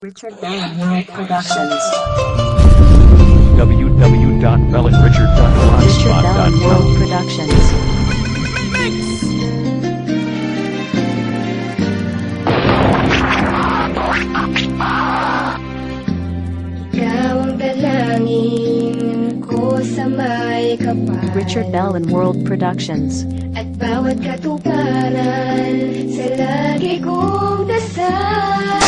Richard Bell World Productions. www.bellandrichard.blogspot.com. Richard Bell World Productions. Ikaw ang ko sa may Richard Bell and World Productions. At bawat katuparan sa lagi kong dasal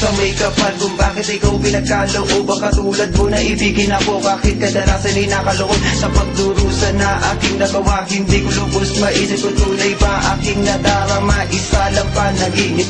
sa may kapal kung bakit ikaw pinagkaloob. Ang katulad mo na ibigin ako Bakit kadalasan ay nakaloob? Sa pagdurusa na aking nagawa Hindi ko lubos maisip kung tunay ba Aking nadarama. Isa lang panaginip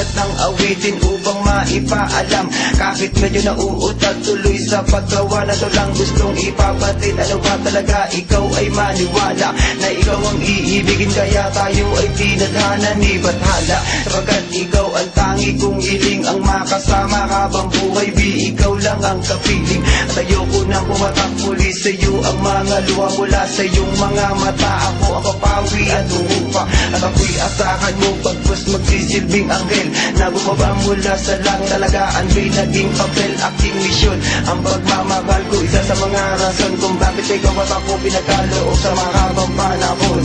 Katumulat ng awitin upang maipaalam. Kahit medyo nauutat tuloy sa paggawa Na to lang gustong ipapatid Ano ba talaga? Ikaw ay maniwala Na ikaw ang iibigin. Kaya tayo ay tinadhana ni Bathala. Sapagkat ikaw ang tangi kong hiling Ang makasama. Habang buhay Di ikaw lang ang kapiling. At ayoko nang pumatak muli sa iyo Ang mga luha mula sa iyong mga mata. Ako ang papawi at umupa At ako'y asahan mo Pagpus magsisilbing anghel. Na bumaba mula sa lang Talagaan ba'y naging papel? Aking misyon Ang pagmamahal ko Isa sa mga rason Kung bakit ikaw at ako pinagkaloob Sa mga habang panahon.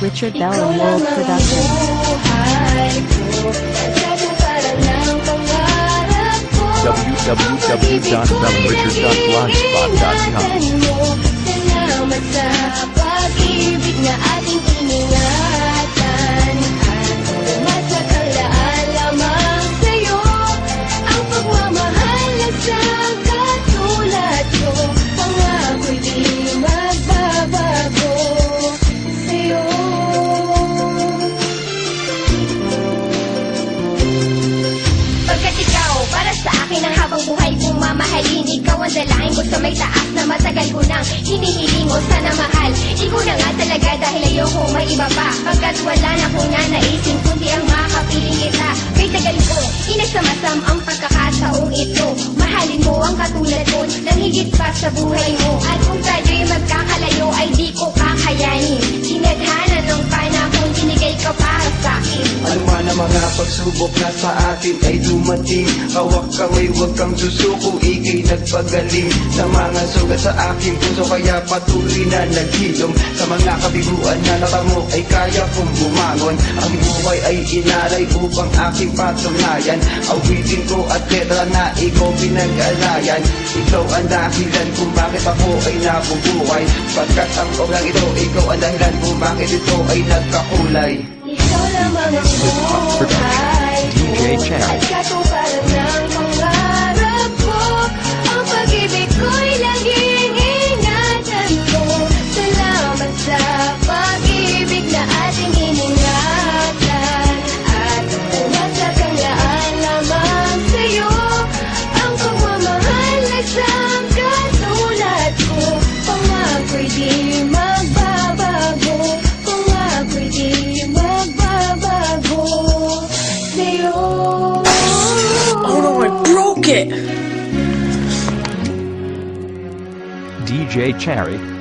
Richard Bell and World Productions. 嘉琪让你 mamahalin Ikaw ang dalangin ko sa may taas na matagal ko nang hinihiling o sana mahal. Ikaw na nga talaga dahil ayoko may iba pa. Pagkat wala na kong nanaisin kundi ang makapiling kita. Kay tagal ko, inagsamasam ang pagkakataong ito. Mahalin mo ang katulad ko nang higit pa sa buhay mo. At kung tayo'y magkakalayo ay di ko kakayanin pagsubok na sa atin ay dumating Hawak kamay, huwag kang susuko, ikay nagpagaling. Sa mga sugat sa aking puso, kaya patuloy na naghilom. Sa mga kabiguan na natamo ay kaya kong bumangon. Ang buhay ay inalay upang aking patunayan. Awitin ko at letra na ikaw pinag-alayan. Ikaw ang dahilan kung bakit ako ay nabubuhay. Pagkat ang obrang ito, ikaw ang dahilan kung bakit ito ay nagkakulay. Ikaw lamang ang buhay it! DJ Cherry